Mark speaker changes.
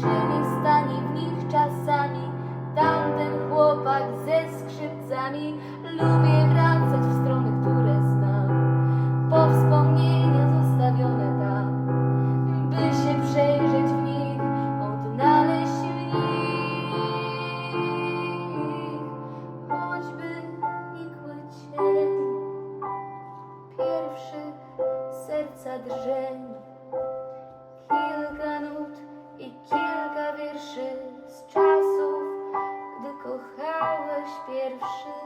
Speaker 1: Czyli stanie w nich czasami tamten chłopak ze skrzypcami. Lubię wracać w strony, które znam, po wspomnienia zostawione tam, by się przejrzeć w nich, odnaleźć w nich, choćby nikły cień. Pierwszy serca drżeń. ter chegado.